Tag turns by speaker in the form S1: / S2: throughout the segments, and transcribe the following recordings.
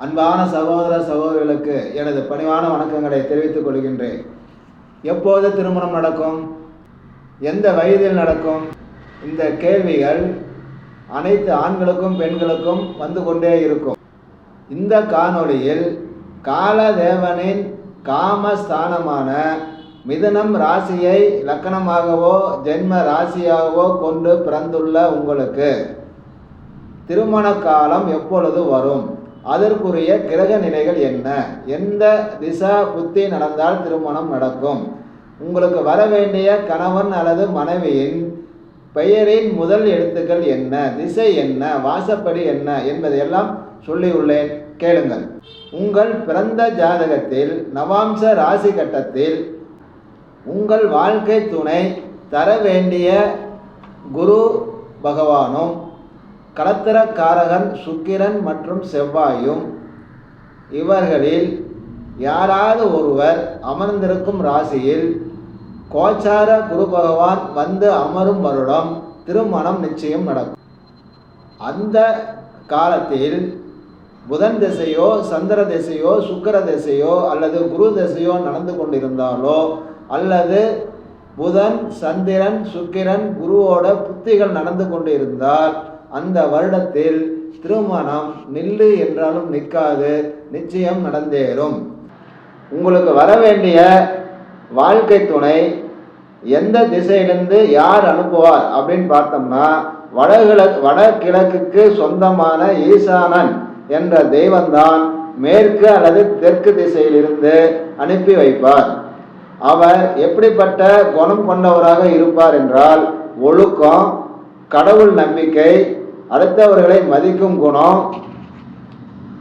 S1: அன்பான சகோதர சகோதரிகளுக்கு எனது பணிவான வணக்கங்களை தெரிவித்துக் கொள்கின்றேன். எப்போது திருமணம் நடக்கும்? எந்த வயதில் நடக்கும்? இந்த கேள்விகள் அனைத்து ஆண்களுக்கும் பெண்களுக்கும் வந்து கொண்டே இருக்கும். இந்த காணொளியில் காலதேவனின் காமஸ்தானமான மிதனம் ராசியை லக்கணமாகவோ ஜென்ம ராசியாகவோ கொண்டு பிறந்துள்ள உங்களுக்கு திருமண காலம் எப்பொழுது வரும்? அதற்குரிய கிரக நிலைகள் என்ன? எந்த திசா புத்தி நடந்தால் திருமணம் நடக்கும்? உங்களுக்கு வர வேண்டிய கணவன் அல்லது மனைவியின் பெயரின் முதல் எழுத்துக்கள் என்ன? திசை என்ன? வாசப்படி என்ன? என்பதையெல்லாம் சொல்லியுள்ளேன். கேளுங்கள். உங்கள் பிறந்த ஜாதகத்தில் நவாம்ச ராசி கட்டத்தில் உங்கள் வாழ்க்கை துணை தர வேண்டிய குரு பகவானும் களத்திரக்காரகன் சுக்கிரன் மற்றும் செவ்வாயும் இவர்களில் யாராவது ஒருவர் அமர்ந்திருக்கும் ராசியில் கோச்சார குரு பகவான் வந்து அமரும் வருடம் திருமணம் நிச்சயம் நடக்கும். அந்த காலத்தில் புதன் திசையோ சந்திர திசையோ சுக்கிர திசையோ அல்லது குரு திசையோ நடந்து கொண்டிருந்தாலோ அல்லது புதன் சந்திரன் சுக்கிரன் குருவோட புத்திகள் நடந்து கொண்டு இருந்தால் அந்த வருடத்தில் திருமணம் நில்லு என்றாலும் நிற்காது நிச்சயம் நடந்தேறும். உங்களுக்கு வர வேண்டிய வாழ்க்கை துணை எந்த திசையிலிருந்து யார் அனுப்புவார் அப்படின்னு பார்த்தோம்னா வடகிழக்கு வடகிழக்குக்கு சொந்தமான ஈசானன் என்ற தெய்வம்தான் மேற்கு அல்லது தெற்கு திசையிலிருந்து அனுப்பி வைப்பார். அவர் எப்படிப்பட்ட குணம் கொண்டவராக இருப்பார் என்றால் ஒழுக்கம் கடவுள் நம்பிக்கை அடுத்தவர்களை மதிக்கும் குணம்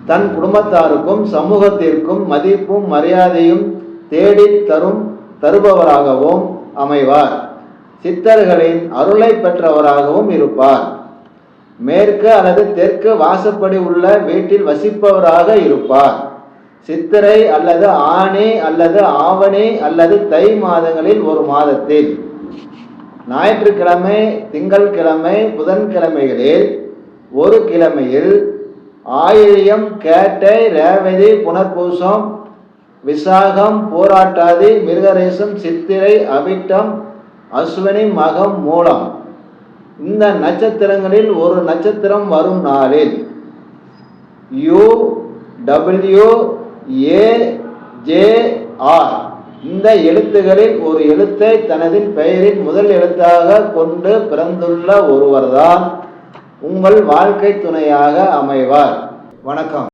S1: தன் குடும்பத்தாருக்கும் சமூகத்திற்கும் மதிப்பும் மரியாதையும் தேடி தரும் தருபவராகவும் அமைவார். சித்தர்களின் அருளை பெற்றவராகவும் இருப்பார். மேற்கு அல்லது தெற்கு வாசப்படி உள்ள வீட்டில் வசிப்பவராக இருப்பார். சித்திரை அல்லது ஆணி அல்லது ஆவணி அல்லது தை மாதங்களில் ஒரு மாதத்தில். ஞாயிற்றுக்கிழமை திங்கட்கிழமை புதன்கிழமைகளில் ஒரு கிழமையில் ஆயிரியம் கேட்டை ரேவதி புனர்பூசம் விசாகம் போராட்டாதி மிருகரேசம் சித்திரை அவிட்டம் அஸ்வினி மகம் மூலம். இந்த நட்சத்திரங்களில் ஒரு நட்சத்திரம் வரும் நாளில் U W A J R இந்த எழுத்துகளில் ஒரு எழுத்தை தனது பெயரின் முதல் எழுத்தாக கொண்டு பிறந்துள்ள ஒருவர்தான் உங்கள் வாழ்க்கை துணையாக அமைவார். வணக்கம்.